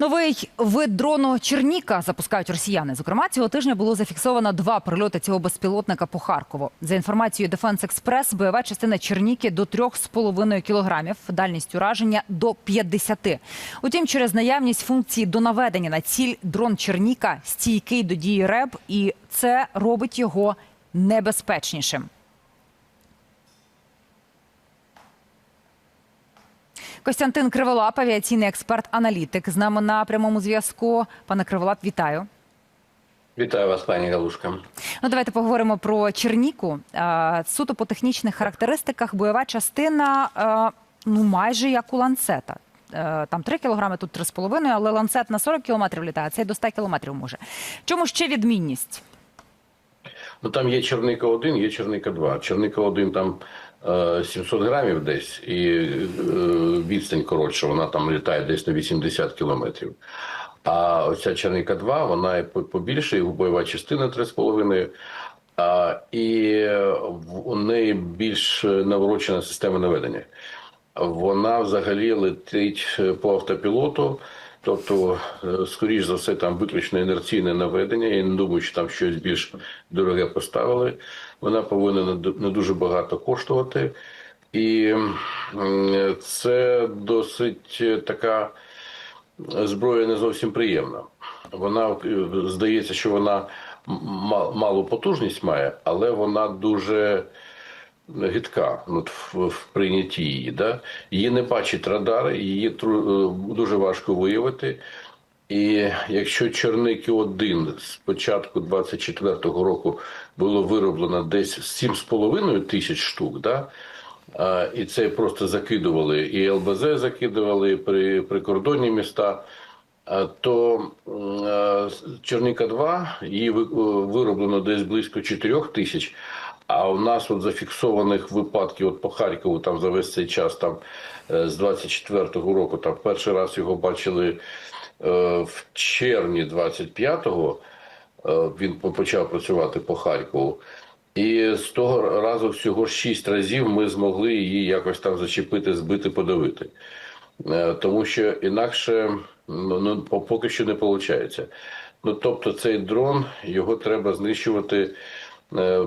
Новий вид дрону Черніка запускають росіяни. Зокрема, цього тижня було зафіксовано два прильоти цього безпілотника по Харкову. За інформацією Defense Express, бойова частина Черніки до 3,5 кілограмів, дальність ураження до 50. Утім, через наявність функції до наведення на ціль дрон Черніка стійкий до дії РЕБ, і це робить його небезпечнішим. Костянтин Криволап, авіаційний експерт-аналітик, з нами на прямому зв'язку. Пане Криволап, вітаю. Вітаю вас, пані Галушка. Ну, давайте поговоримо про Черніку. Суто по технічних характеристиках бойова частина ну майже як у ланцета. Е, Там 3 кілограми, тут 3,5, але ланцет на 40 кілометрів літає, а цей до 100 кілометрів може. Чому ще відмінність? Ну там є Черника 1, є Черника 2. Черника 1 там 700 грамів десь, і е, відстань коротша, вона там літає десь на 80 кілометрів. А оця Черника 2, вона побільше, і бойова частина 3,5. А, і в- неї більш наворочена система наведення. Вона взагалі летить е, по автопілоту. Тобто, е, скоріш за все, там виключно інерційне наведення. Я не думаю, що там щось більш дороге поставили. Вона повинна не дуже багато коштувати. І це досить е, така зброя не зовсім приємна. Вона е, здається, що вона малу потужність має, але вона дуже гидка от в, в прийнятті її. Да? Її не бачать радари, її е, дуже важко виявити. І якщо Черники 1 з початку 24-го року було вироблено десь 7,5 тисяч штук, да? а, і це просто закидували, і ЛБЗ закидували при прикордонні міста, а, то а, Черніка 2 її вироблено десь близько 4 тисяч. А у нас от зафіксованих випадків от по Харкову там за весь цей час, там е, з 24-го року, там перший раз його бачили е, в червні 25-го. е, Він почав працювати по Харкову. І з того разу всього шість разів ми змогли її якось там зачепити, збити, подавити. Е, Тому що інакше ну, ну, поки що не виходить. Ну, тобто цей дрон, його треба знищувати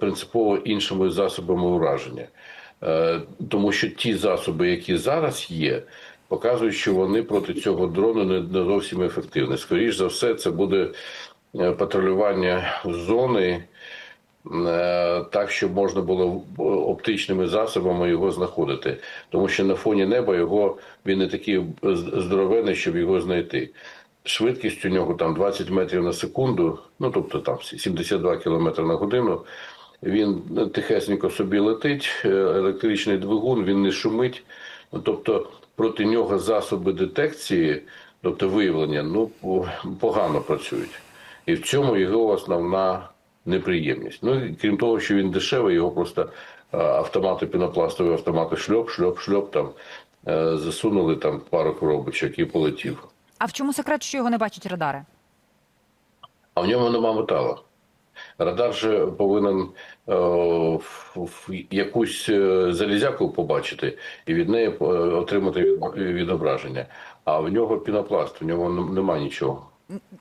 принципово іншими засобами ураження. Е, Тому що ті засоби, які зараз є, показують, що вони проти цього дрону не зовсім ефективні. Скоріше за все, це буде е, патрулювання зони. е, Так, щоб можна було оптичними засобами його знаходити, тому що на фоні неба його він не такий здоровений, щоб його знайти. Швидкість у нього там 20 метрів на секунду, ну тобто там 72 км на годину. Він тихесенько собі летить, е, електричний двигун, він не шумить. Ну, тобто проти нього засоби детекції, тобто виявлення, ну погано працюють. І в цьому його основна неприємність. Ну і крім того, що він дешевий, його просто е, автомати пінопластові автомати шльоп, шльоп, шльоп там е, засунули там пару коробочок і полетів. А в чому секрет, що його не бачать радари? А в ньому нема металу. Радар же повинен е, в- якусь е, залізяку побачити і від неї е, отримати відображення. А в нього пінопласт, в нього нем- нема нічого.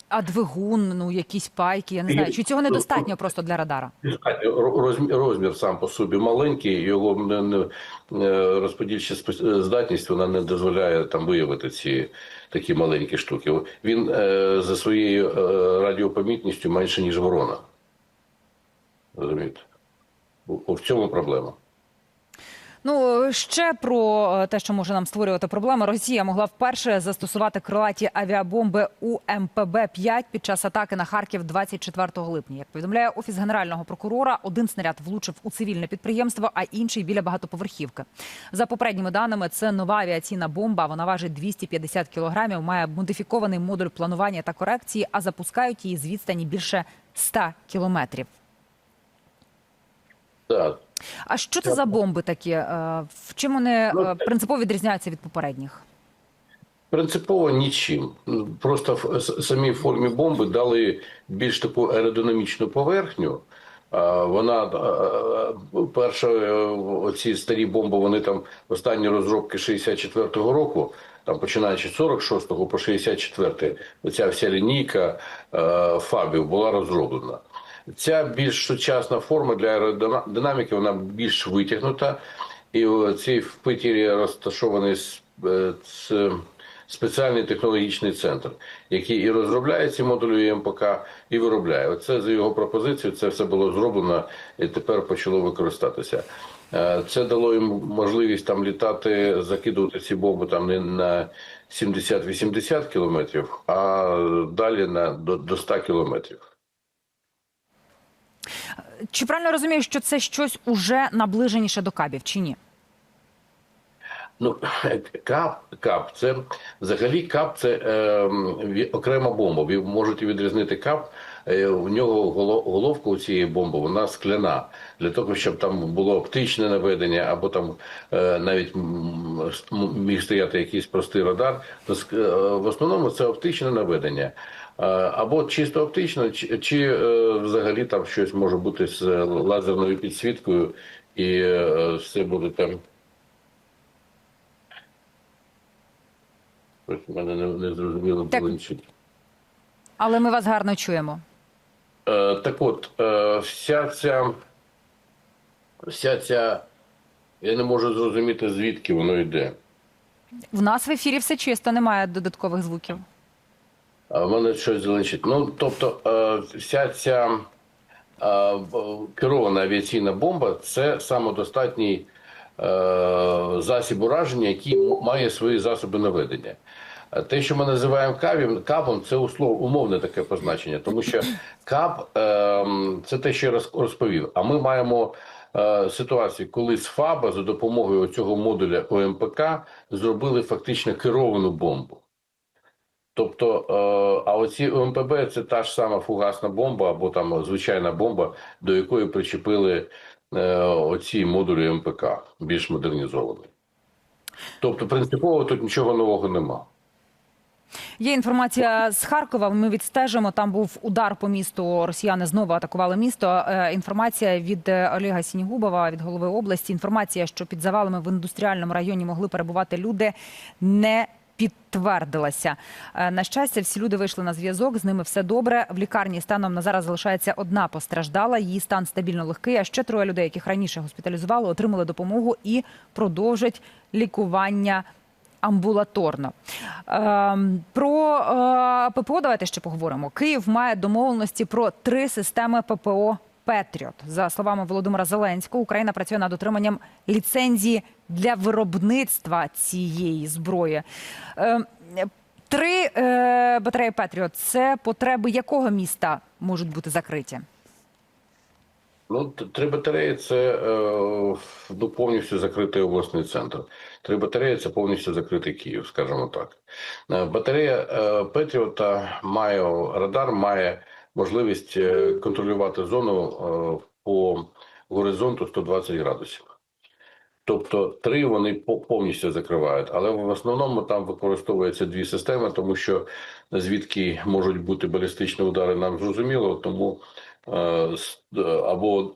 А двигун, ну якісь пайки, я не знаю. Чи цього недостатньо просто для радара? Розмір, розмір сам по собі маленький, його е, розподільча здатність вона не дозволяє там виявити ці такі маленькі штуки. Він е, за своєю е, радіопомітністю менше, ніж ворона. Розумієте? В цьому проблема. Ну ще про е, те, що може нам створювати проблеми. Росія могла вперше застосувати крилаті авіабомби у МПБ 5 під час атаки на Харків 24 липня. Як повідомляє офіс генерального прокурора, один снаряд влучив у цивільне підприємство, а інший біля багатоповерхівки. За попередніми даними, це нова авіаційна бомба. Вона важить 250 кілограмів, має модифікований модуль планування та корекції, а запускають її з відстані більше 100 кілометрів. Так. А що це за бомби такі? Е, В чим вони Ну, е, принципово відрізняються від попередніх? Принципово нічим. Просто в самій формі бомби дали більш таку аеродинамічну поверхню. Вона е, перша, оці старі бомби, вони там останні розробки 64-го року. там починаючи з 46-го по 64-й, оця вся лінійка фабів була розроблена. Ця більш сучасна форма для аеродинаміки, вона більш витягнута, і цій в Питері розташований е, спеціальний технологічний центр, який і розробляє ці модулі МПК, і виробляє. Оце за його пропозицією, це все було зроблено і тепер почало використатися. Е, Це дало їм можливість там літати, закидувати ці бомби там не на 70-80 кілометрів, а далі на до, до 100 кілометрів. Чи правильно розумію, що це щось уже наближеніше до кабів, чи ні? Ну, кап, кап, це взагалі кап це е, окрема бомба. Ви можете відрізнити кап. Е, у нього головка у цієї бомби вона скляна для того, щоб там було оптичне наведення, або там е, навіть міг стояти якийсь простий радар. То е, в основному це оптичне наведення. Е, Або чисто оптично, чи, чи е, взагалі там щось може бути з лазерною підсвіткою, і е, все буде там. Ось у мене не, не зрозуміло Так. блинчить. Але ми вас гарно чуємо. Е, так от, е, вся ця, вся ця, я не можу зрозуміти, звідки воно йде. В нас в ефірі все чисто, немає додаткових звуків. А в мене щось зеленчить. Ну, тобто, е, вся ця е, керована авіаційна бомба це самодостатній е, засіб ураження, який має свої засоби наведення. Те, що ми називаємо кабом, кабом, це умовне таке позначення, тому що каб е, це те, що я розповів. А ми маємо е, ситуацію, коли з ФАБа за допомогою цього модуля ОМПК зробили фактично керовану бомбу. Тобто, е, а оці ОМПБ це та ж сама фугасна бомба або там звичайна бомба, до якої причепили е, оці модулі МПК, більш модернізовані. Тобто, принципово тут нічого нового нема. Є інформація з Харкова. Ми відстежимо. Там був удар по місту. Росіяни знову атакували місто. Е, Інформація від Олега Сінігубова, від голови області. Інформація, що під завалами в індустріальному районі могли перебувати люди, не підтвердилася. Е, На щастя, всі люди вийшли на зв'язок. З ними все добре. В лікарні станом на зараз залишається одна постраждала. Її стан стабільно легкий. А ще троє людей, яких раніше госпіталізували, отримали допомогу і продовжать лікування амбулаторно. Ем, Про е, ППО давайте ще поговоримо. Київ має домовленості про три системи ППО Петріот. За словами Володимира Зеленського, Україна працює над отриманням ліцензії для виробництва цієї зброї. Ем, Три е, батареї Петріот це потреби якого міста можуть бути закриті? Ну, три батареї це е, ну, повністю закритий обласний центр. Три батареї це повністю закритий Київ, скажімо так. Е, Батарея е, Петріота має радар, має можливість е, контролювати зону е, по горизонту 120 градусів. Тобто три вони повністю закривають, але в основному там використовуються дві системи, тому що звідки можуть бути балістичні удари, нам зрозуміло. Тому е, або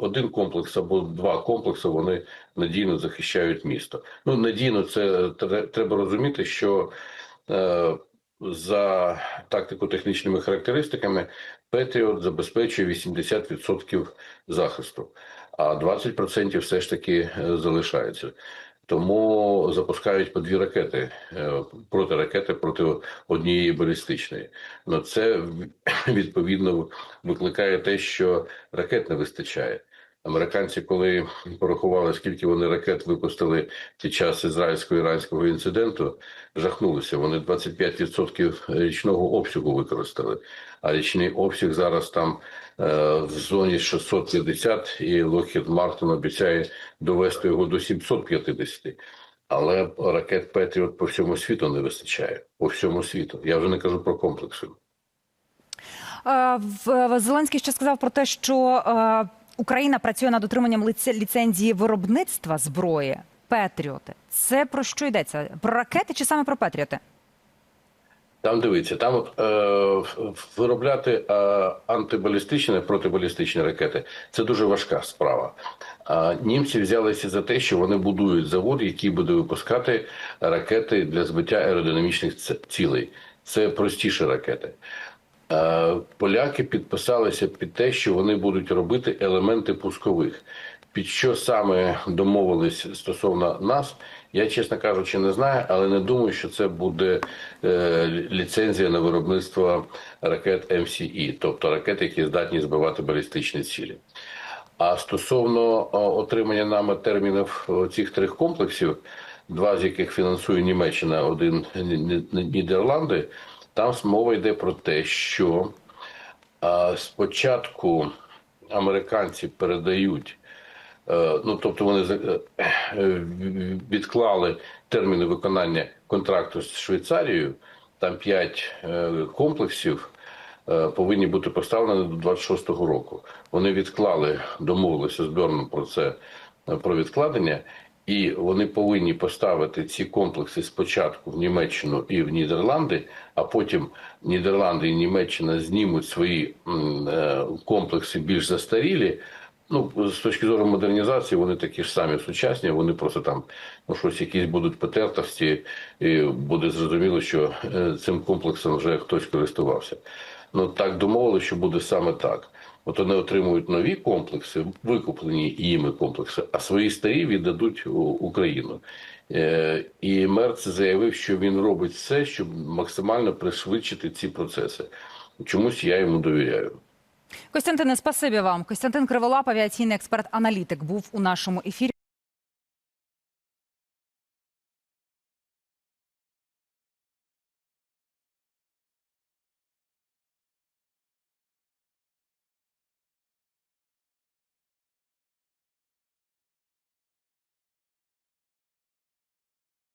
один комплекс, або два комплекси вони надійно захищають місто. Ну надійно це треба розуміти, що за тактико-технічними характеристиками Петріот забезпечує 80% захисту, а 20% все ж таки е, залишається. Тому запускають по дві ракети е, протиракети проти однієї балістичної. Ну це відповідно викликає те, що ракет не вистачає. Американці, коли порахували, скільки вони ракет випустили під час ізраїльсько-іранського інциденту, жахнулися. Вони 25% річного обсягу використали. А річний обсяг зараз там е, в зоні 650, і Lockheed Martin обіцяє довести його до 750. Але ракет Петріот по всьому світу не вистачає. По всьому світу. Я вже не кажу про комплекси. Е, Зеленський ще сказав про те, що е, Україна працює над отриманням ліцензії виробництва зброї Петріоти. Це про що йдеться? Про ракети чи саме про Петріоти? Там дивіться, там е, виробляти е, антибалістичні, протибалістичні ракети це дуже важка справа. А німці взялися за те, що вони будують завод, який буде випускати ракети для збиття аеродинамічних цілей. Це простіші ракети. Е, Поляки підписалися під те, що вони будуть робити елементи пускових. Під що саме домовились стосовно нас, я чесно кажучи, не знаю, але не думаю, що це буде е, ліцензія на виробництво ракет МСІ, тобто ракети, які здатні збивати балістичні цілі. А стосовно отримання нами термінів цих трьох комплексів, два з яких фінансує Німеччина, один Ні- Ні- Нідерланди, там мова йде про те, що а, спочатку американці передають, е, ну тобто вони е, відклали терміни виконання контракту з Швейцарією, там п'ять е, комплексів повинні бути поставлені до 26-го року. Вони відклали, домовилися з Берном про це про відкладення, і вони повинні поставити ці комплекси спочатку в Німеччину і в Нідерланди, а потім Нідерланди і Німеччина знімуть свої е, комплекси більш застарілі. Ну, з точки зору модернізації, вони такі ж самі сучасні, вони просто там ну, щось якісь будуть потертості, і буде зрозуміло, що е, цим комплексом вже хтось користувався. Ну так домовили, що буде саме так. От вони отримують нові комплекси, викуплені їми комплекси, а свої старі віддадуть Україну. Е, І Мерц заявив, що він робить все, щоб максимально пришвидшити ці процеси. Чомусь я йому довіряю. Костянтине, спасибі вам. Костянтин Криволап, авіаційний експерт-аналітик, був у нашому ефірі.